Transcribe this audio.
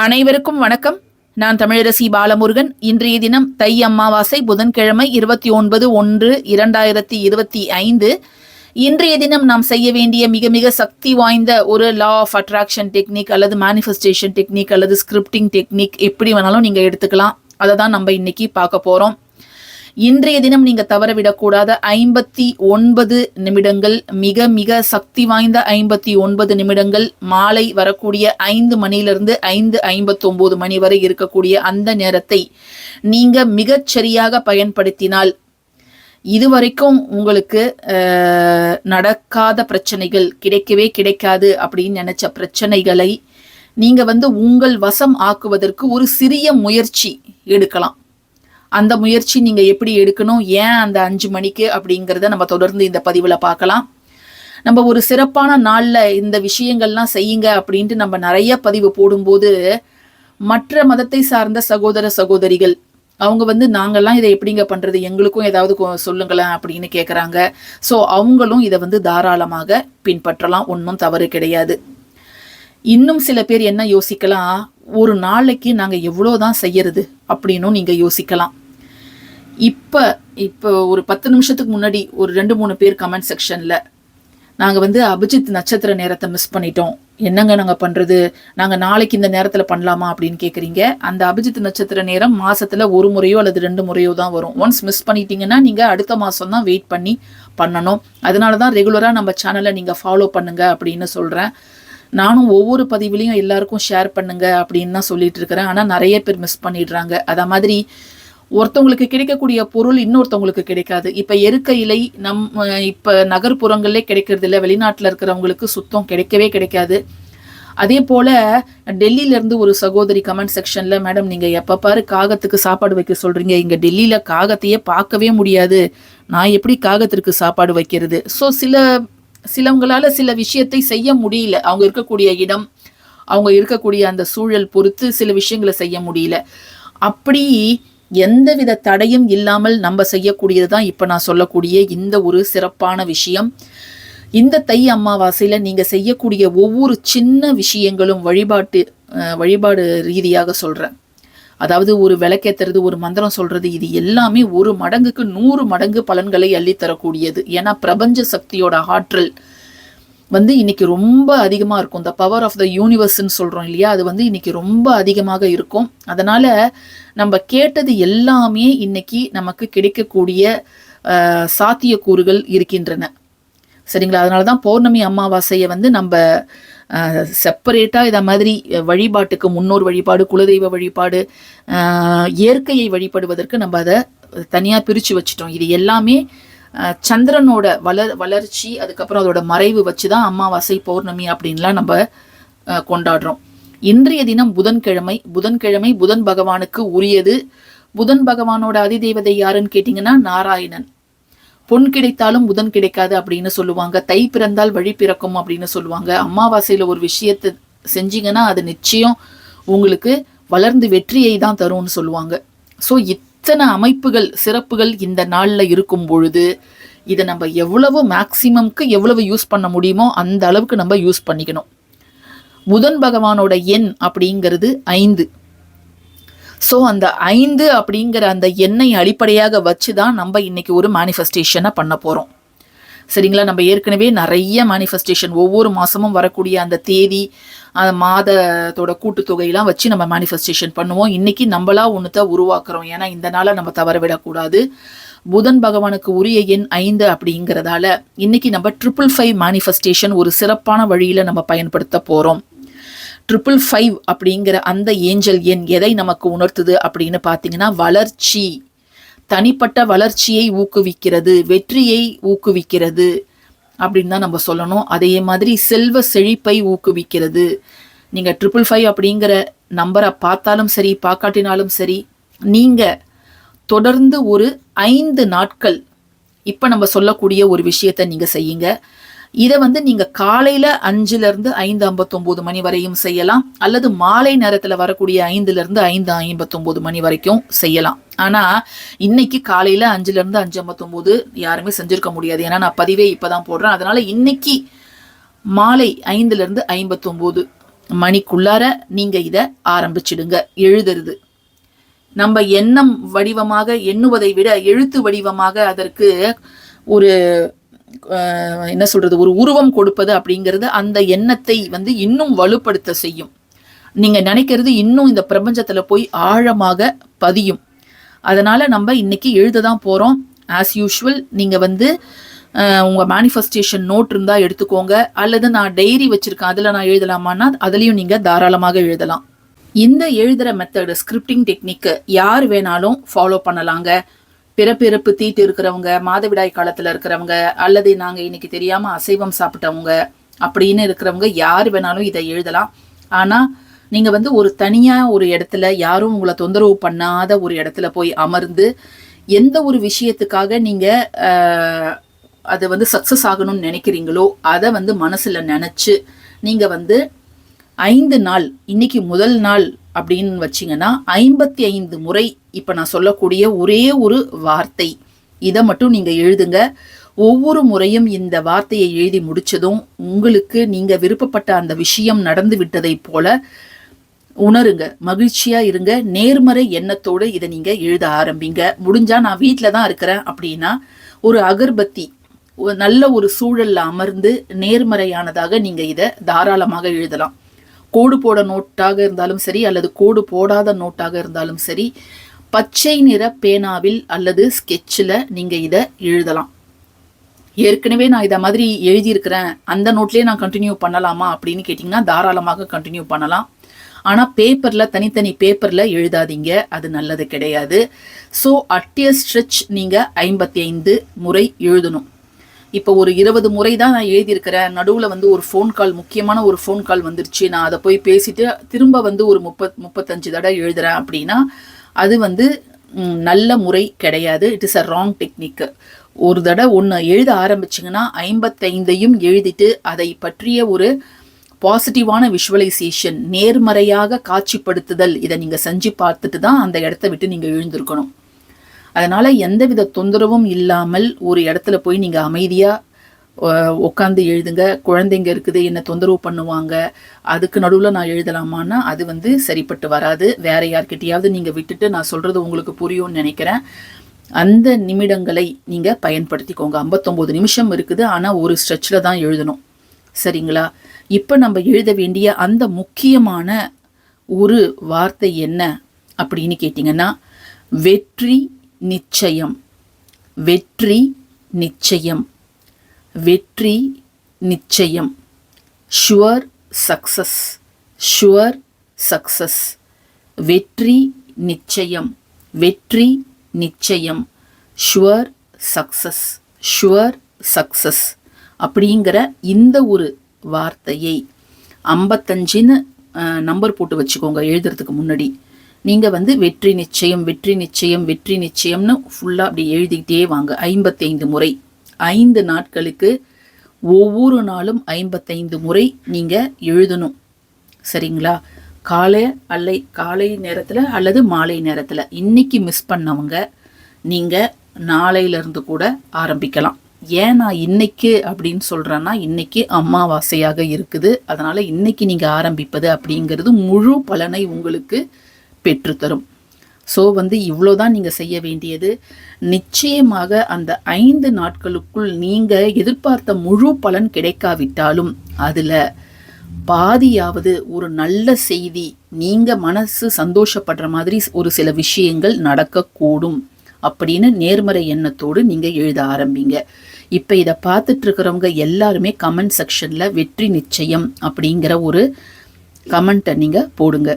அனைவருக்கும் வணக்கம். நான் தமிழரசி பாலமுருகன். இன்றைய தினம் தை அமாவாசை புதன்கிழமை இருபத்தி ஒன்பது ஒன்று இரண்டாயிரத்தி இருபத்தி ஐந்து. இன்றைய தினம் நாம் செய்ய வேண்டிய மிக மிக சக்தி வாய்ந்த ஒரு லா ஆஃப் அட்ராக்ஷன் டெக்னிக் அல்லது மேனிஃபெஸ்டேஷன் டெக்னிக் அல்லது ஸ்கிரிப்டிங் டெக்னிக் எப்படி வேணாலும் நீங்கள் எடுத்துக்கலாம். அதை தான் நம்ம இன்னைக்கு பார்க்க போகிறோம் இன்றைய தினம் நீங்க தவறவிடக்கூடாத ஐம்பத்தி ஒன்பது நிமிடங்கள் மிக மிக சக்தி வாய்ந்த ஐம்பத்தி ஒன்பது நிமிடங்கள் மாலை வரக்கூடிய ஐந்து மணியிலிருந்து ஐந்து ஐம்பத்தி ஒன்பது மணி வரை இருக்கக்கூடிய அந்த நேரத்தை நீங்க மிகச் சரியாக பயன்படுத்தினால் இதுவரைக்கும் உங்களுக்கு நடக்காத பிரச்சனைகள் கிடைக்கவே கிடைக்காது அப்படின்னு நினைச்ச பிரச்சனைகளை நீங்க வந்து உங்கள் வசம் ஆக்குவதற்கு ஒரு சிறிய முயற்சி எடுக்கலாம். அந்த முயற்சி நீங்க எப்படி எடுக்கணும்? ஏன் அந்த அஞ்சு மணிக்கு அப்படிங்கிறத நம்ம தொடர்ந்து இந்த பதிவுல பார்க்கலாம். நம்ம ஒரு சிறப்பான நாள்ல இந்த விஷயங்கள்லாம் செய்யுங்க அப்படின்ட்டு நம்ம நிறைய பதிவு போடும்போது மற்ற மதத்தை சார்ந்த சகோதர சகோதரிகள் அவங்க வந்து நாங்கள்லாம் இதை எப்படிங்க பண்றது? எங்களுக்கும் ஏதாவது கொ- சொல்லுங்களேன் அப்படின்னு கேட்குறாங்க ஸோ அவங்களும் இதை வந்து தாராளமாக பின்பற்றலாம். ஒன்றும் தவறு கிடையாது. இன்னும் சில பேர் என்ன யோசிக்கலாம்? ஒரு நாளைக்கு நாங்கள் எவ்வளோ தான் செய்யறது அப்படின்னும் நீங்கள் யோசிக்கலாம். இப்போ இப்போ ஒரு பத்து நிமிஷத்துக்கு முன்னாடி ஒரு ரெண்டு மூணு பேர் கமெண்ட் செக்ஷனில் நாங்கள் வந்து அபிஜித் நட்சத்திர நேரத்தை மிஸ் பண்ணிட்டோம். என்னங்க நாங்கள் பண்ணுறது நாங்கள் நாளைக்கு இந்த நேரத்தில் பண்ணலாமா அப்படின்னு கேட்குறீங்க அந்த அபிஜித் நட்சத்திர நேரம் மாதத்தில் ஒரு முறையோ அல்லது ரெண்டு முறையோ தான் வரும். ஒன்ஸ் மிஸ் பண்ணிட்டீங்கன்னா நீங்கள் அடுத்த மாதம் தான் வெயிட் பண்ணி பண்ணணும். அதனால தான் ரெகுலராக நம்ம சேனலை நீங்கள் ஃபாலோ பண்ணுங்க அப்படின்னு சொல்கிறேன் நானும் ஒவ்வொரு பதிவுலையும் எல்லாருக்கும் ஷேர் பண்ணுங்க அப்படின்னு தான் சொல்லிட்டு இருக்கிறேன். ஆனால் நிறைய பேர் மிஸ் பண்ணிடுறாங்க. அதை மாதிரி ஒருத்தவங்களுக்கு கிடைக்கக்கூடிய பொருள் இன்னொருத்தவங்களுக்கு கிடைக்காது. இப்போ எருக்க இலை நம் இப்போ இப்ப நகர்ப்புறங்களே கிடைக்கிறது இல்லை வெளிநாட்டில் இருக்கிறவங்களுக்கு சுத்தம் கிடைக்கவே கிடைக்காது. அதே போல் டெல்லியிலேருந்து ஒரு சகோதரி கமெண்ட் செக்ஷனில் மேடம் நீங்கள் எப்போ பாரு காகத்துக்கு சாப்பாடு வைக்க சொல்கிறீங்க இங்கே டெல்லியில் காகத்தையே பார்க்கவே முடியாது. நான் எப்படி காகத்திற்கு சாப்பாடு வைக்கிறது? ஸோ சில சிலவங்களால் சில விஷயத்தை செய்ய முடியல. அவங்க இருக்கக்கூடிய இடம் அவங்க இருக்கக்கூடிய அந்த சூழல் பொறுத்து சில விஷயங்களை செய்ய முடியல. அப்படி எந்தவித தடையும் இல்லாமல் நம்ம செய்யக்கூடியது தான் இப்போ நான் சொல்லக்கூடிய இந்த ஒரு சிறப்பான விஷயம். இந்த தை அமாவாசையில் நீங்கள் செய்யக்கூடிய ஒவ்வொரு சின்ன விஷயங்களும் வழிபாட்டு அஹ், வழிபாடு ரீதியாக சொல்கிறேன் அதாவது ஒரு விளக்கேத்துறது ஒரு மந்திரம் சொல்றது இது எல்லாமே ஒரு மடங்குக்கு நூறு மடங்கு பலன்களை அள்ளித்தரக்கூடியது. ஏன்னா பிரபஞ்ச சக்தியோட ஆற்றல் வந்து இன்னைக்கு ரொம்ப அதிகமாக இருக்கும். இந்த பவர் ஆஃப் த யூனிவர்ஸ்ன்னு சொல்கிறோம் இல்லையா? அது வந்து இன்னைக்கு ரொம்ப அதிகமாக இருக்கும். அதனால நம்ம கேட்டது எல்லாமே இன்னைக்கு நமக்கு கிடைக்கக்கூடிய சாத்தியக்கூறுகள் இருக்கின்றன. சரிங்களா? அதனால தான் பௌர்ணமி அமாவாசையை வந்து நம்ம செப்பரேட்டாக இதை மாதிரி வழிபாட்டுக்கு முன்னோர் வழிபாடு குலதெய்வ வழிபாடு இயற்கையை வழிபடுவதற்கு நம்ம அதை தனியாக பிரித்து வச்சிட்டோம். இது எல்லாமே சந்திரனோட வளர் வளர்ச்சி அதுக்கப்புறம் அதோட மறைவு வச்சு தான் அமாவாசை பௌர்ணமி அப்படின்லாம் நம்ம கொண்டாடுறோம். இன்றைய தினம் புதன்கிழமை புதன்கிழமை புதன் பகவானுக்கு உரியது. புதன் பகவானோட அதிதேவதை யாருன்னு கேட்டிங்கன்னா நாராயணன். பொன் கிடைத்தாலும் புதன் கிடைக்காது அப்படின்னு சொல்லுவாங்க. தை பிறந்தால் வழி பிறக்கும் அப்படின்னு சொல்லுவாங்க. அம்மாவாசையில் ஒரு விஷயத்தை செஞ்சீங்கன்னா அது நிச்சயம் உங்களுக்கு வளர்ந்து வெற்றியை தான் தரும்னு சொல்லுவாங்க. ஸோ இத் இத்தனை அமைப்புகள் சிறப்புகள் இந்த நாளில் இருக்கும் பொழுது இதை நம்ம எவ்வளவு மேக்சிமம்க்கு எவ்வளவு யூஸ் பண்ண முடியுமோ அந்த அளவுக்கு நம்ம யூஸ் பண்ணிக்கணும். புதன் பகவானோட எண் அப்படிங்கிறது ஐந்து. ஸோ அந்த ஐந்து அப்படிங்கிற அந்த எண்ணை அடிப்படையாக வச்சு தான் நம்ம இன்னைக்கு ஒரு மேனிஃபெஸ்டேஷனை பண்ண போகிறோம் சரிங்களா? நம்ம ஏற்கனவே நிறைய மேனிஃபெஸ்டேஷன் ஒவ்வொரு மாதமும் வரக்கூடிய அந்த தேதி அந்த மாதத்தோட கூட்டுத்தொகையெல்லாம் வச்சு நம்ம மேனிஃபெஸ்டேஷன் பண்ணுவோம். இன்றைக்கி நம்மளா ஒன்றுத்த உருவாக்குறோம். ஏன்னா இந்த நாளை நம்ம தவற விடக்கூடாது புதன் பகவானுக்கு உரிய எண் ஐந்து அப்படிங்கிறதால இன்னைக்கு நம்ம ட்ரிபிள் ஃபைவ் மேனிஃபெஸ்டேஷன் ஒரு சிறப்பான வழியில் நம்ம பயன்படுத்த போகிறோம் ட்ரிபிள் ஃபைவ் அப்படிங்கிற அந்த ஏஞ்சல் எண் எதை நமக்கு உணர்த்துது அப்படின்னு பார்த்தீங்கன்னா வளர்ச்சி. தனிப்பட்ட வளர்ச்சியை ஊக்குவிக்கிறது வெற்றியை ஊக்குவிக்கிறது அப்படின்னு தான் நம்ம சொல்லணும். அதே மாதிரி செல்வ செழிப்பை ஊக்குவிக்கிறது. நீங்கள் ட்ரிபிள் ஃபைவ் அப்படிங்கிற நம்பரை பார்த்தாலும் சரி பார்க்காட்டினாலும் சரி நீங்கள் தொடர்ந்து ஒரு ஐந்து நாட்கள் இப்போ நம்ம சொல்லக்கூடிய ஒரு விஷயத்தை நீங்கள் செய்யுங்க. இதை வந்து நீங்கள் காலையில் அஞ்சுலேருந்து ஐந்து ஐம்பத்தொம்போது மணி வரையும் செய்யலாம். அல்லது மாலை நேரத்தில் வரக்கூடிய ஐந்துலேருந்து ஐந்து ஐம்பத்தொம்போது மணி வரைக்கும் செய்யலாம். ஆனால் இன்னைக்கு காலையில் அஞ்சுலேருந்து அஞ்சு ஐம்பத்தொன்பது யாருமே செஞ்சுருக்க முடியாது. ஏன்னா நான் பதிவே இப்போ தான் போடுறேன். அதனால் இன்னைக்கு மாலை ஐந்துலேருந்து ஐம்பத்தொம்போது மணிக்குள்ளார நீங்க இதை ஆரம்பிச்சிடுங்க. எழுதுறது. நம்ம எண்ணம் வடிவமாக எண்ணுவதை விட எழுத்து வடிவமாக அதற்கு ஒரு என்ன சொல்றது ஒரு உருவம் கொடுப்பது அப்படிங்கிறது அந்த எண்ணத்தை வந்து இன்னும் வலுப்படுத்த செய்யும். நீங்க நினைக்கிறது இன்னும் இந்த பிரபஞ்சத்துல போய் ஆழமாக பதியும். அதனால நம்ம இன்னைக்கு எழுத தான் போறோம். ஆஸ் யூஷுவல் நீங்க வந்து உங்கள் உங்க மேனிஃபெஸ்டேஷன் நோட் இருந்தா எடுத்துக்கோங்க. அல்லது நான் டைரி வச்சிருக்கேன் அதுல நான் எழுதலாமான்னா அதுலயும் நீங்க தாராளமாக எழுதலாம். இந்த எழுதுற மெத்தடு ஸ்கிரிப்டிங் டெக்னிக்கு யார் வேணாலும் ஃபாலோ பண்ணலாங்க. பிறப்பிறப்பு தீட்டு இருக்கிறவங்க மாதவிடாய் காலத்துல இருக்கிறவங்க அல்லது நாங்க இன்னைக்கு தெரியாம அசைவம் சாப்பிட்டவங்க அப்படின்னு இருக்கிறவங்க யார் வேணாலும் இதை எழுதலாம். ஆனா நீங்க வந்து ஒரு தனியா ஒரு இடத்துல யாரும் உங்களை தொந்தரவு பண்ணாத ஒரு இடத்துல போய் அமர்ந்து எந்த ஒரு விஷயத்துக்காக நீங்க அதை அது வந்து சக்சஸ் ஆகணும்னு நினைக்கிறீங்களோ அதை வந்து மனசுல நினைச்சு நீங்க வந்து ஐந்து நாள் இன்னைக்கு முதல் நாள் அப்படின்னு வச்சீங்கன்னா ஐம்பத்தி ஐந்து முறை இப்போ நான் சொல்லக்கூடிய ஒரே ஒரு வார்த்தை. இதை மட்டும் நீங்கள் எழுதுங்க. ஒவ்வொரு முறையும் இந்த வார்த்தையை எழுதி முடிச்சதும் உங்களுக்கு நீங்கள் விருப்பப்பட்ட அந்த விஷயம் நடந்து விட்டதைப் போல உணருங்க. மகிழ்ச்சியா இருங்க. நேர்மறை எண்ணத்தோடு இதை நீங்க எழுத ஆரம்பிங்க. முடிஞ்சா நான் வீட்டில் தான் இருக்கிறேன் அப்படின்னா ஒரு அகர்பத்தி நல்ல ஒரு சூழல்ல அமர்ந்து நேர்மறையானதாக நீங்க இதை தாராளமாக எழுதலாம். கோடு போட நோட்டாக இருந்தாலும் சரி அல்லது கோடு போடாத நோட்டாக இருந்தாலும் சரி பச்சை நிற பேனாவில் அல்லது ஸ்கெட்சில் நீங்கள் இதை எழுதலாம். ஏற்கனவே நான் இதை மாதிரி எழுதியிருக்கிறேன். அந்த நோட்லேயே நான் கண்டினியூ பண்ணலாமா அப்படின்னு கேட்டிங்கன்னா தாராளமாக கண்டினியூ பண்ணலாம். ஆனால் பேப்பரில் தனித்தனி பேப்பரில் எழுதாதீங்க. அது நல்லது கிடையாது. ஸோ அட்டிய ஸ்ட்ரெச் நீங்கள் ஐம்பத்தி ஐந்து முறை எழுதணும். இப்போ ஒரு இருபது முறை தான் நான் எழுதியிருக்கிறேன். நடுவில் வந்து ஒரு ஃபோன் கால் முக்கியமான ஒரு ஃபோன் கால் வந்துருச்சு. நான் அதை போய் பேசிட்டு திரும்ப வந்து ஒரு முப்பத் முப்பத்தஞ்சு தடவை எழுதுறேன் அப்படின்னா அது வந்து நல்ல முறை கிடையாது. It is a wrong technique ஒரு தடவை ஒன்று எழுத ஆரம்பிச்சிங்கன்னா ஐம்பத்தைந்தையும் எழுதிட்டு அதை பற்றிய ஒரு பாசிட்டிவான விஷுவலைசேஷன் நேர்மறையாக காட்சிப்படுத்துதல் இதை நீங்கள் செஞ்சு பார்த்துட்டு தான் அந்த இடத்த விட்டு நீங்கள் எழுந்திருக்கணும். அதனால் எந்தவித தொந்தரவும் இல்லாமல் ஒரு இடத்துல போய் நீங்கள் அமைதியாக உட்காந்து எழுதுங்க. குழந்தைங்க இருக்குது என்ன தொந்தரவு பண்ணுவாங்க அதுக்கு நடுவில் நான் எழுதலாமான்னா அது வந்து சரிப்பட்டு வராது. வேற யார்கிட்டயாவது நீங்கள் விட்டுட்டு நான் சொல்கிறது உங்களுக்கு புரியும்னு நினைக்கிறேன். அந்த நிமிடங்களை நீங்கள் பயன்படுத்திக்கோங்க. 59 நிமிஷம் இருக்குது. ஆனால் ஒரு ஸ்ட்ரெச்சில் தான் எழுதணும். சரிங்களா? இப்போ நம்ம எழுத வேண்டிய அந்த முக்கியமான ஒரு வார்த்தை என்ன அப்படின்னு கேட்டிங்கன்னா வெற்றி நிச்சயம். வெற்றி நிச்சயம். வெற்றி நிச்சயம். ஷுவர் சக்சஸ் ஷுவர் சக்சஸ் வெற்றி நிச்சயம். வெற்றி நிச்சயம். ஷுவர் சக்சஸ் ஷுவர் சக்சஸ் அப்படிங்கிற இந்த ஒரு வார்த்தையை ஐம்பத்தஞ்சுன்னு நம்பர் போட்டு வச்சுக்கோங்க எழுதுறதுக்கு முன்னாடி. நீங்கள் வந்து வெற்றி நிச்சயம் வெற்றி நிச்சயம் வெற்றி நிச்சயம்னு ஃபுல்லாக அப்படி எழுதிக்கிட்டே வாங்க. ஐம்பத்தைந்து முறை. ஐந்து நாட்களுக்கு ஒவ்வொரு நாளும் ஐம்பத்தைந்து முறை நீங்கள் எழுதணும். சரிங்களா? காலை அல்லை காலை நேரத்தில் அல்லது மாலை நேரத்தில். இன்னைக்கு மிஸ் பண்ணவங்க நீங்கள் நாளையிலேருந்து கூட ஆரம்பிக்கலாம். ஏன் நான் இன்னைக்கு அப்படின்னு சொல்கிறேன்னா இன்னைக்கு அமாவாசையாக இருக்குது. அதனால் இன்னைக்கு நீங்கள் ஆரம்பிப்பது அப்படிங்கிறது முழு பலனை உங்களுக்கு பெற்றுத்தரும். ஸோ வந்து இவ்வளோதான் நீங்கள் செய்ய வேண்டியது. நிச்சயமாக அந்த ஐந்து நாட்களுக்குள் நீங்கள் எதிர்பார்த்த முழு பலன் கிடைக்காவிட்டாலும் அதில் பாதியாவது ஒரு நல்ல செய்தி நீங்கள் மனசு சந்தோஷப்படுற மாதிரி ஒரு சில விஷயங்கள் நடக்கக்கூடும் அப்படின்னு நேர்மறை எண்ணத்தோடு நீங்கள் எழுத ஆரம்பிங்க. இப்போ இதை பார்த்துட்டு இருக்கிறவங்க எல்லாருமே கமெண்ட் செக்ஷனில் வெற்றி நிச்சயம் அப்படிங்கிற ஒரு கமெண்ட்டை நீங்கள் போடுங்க.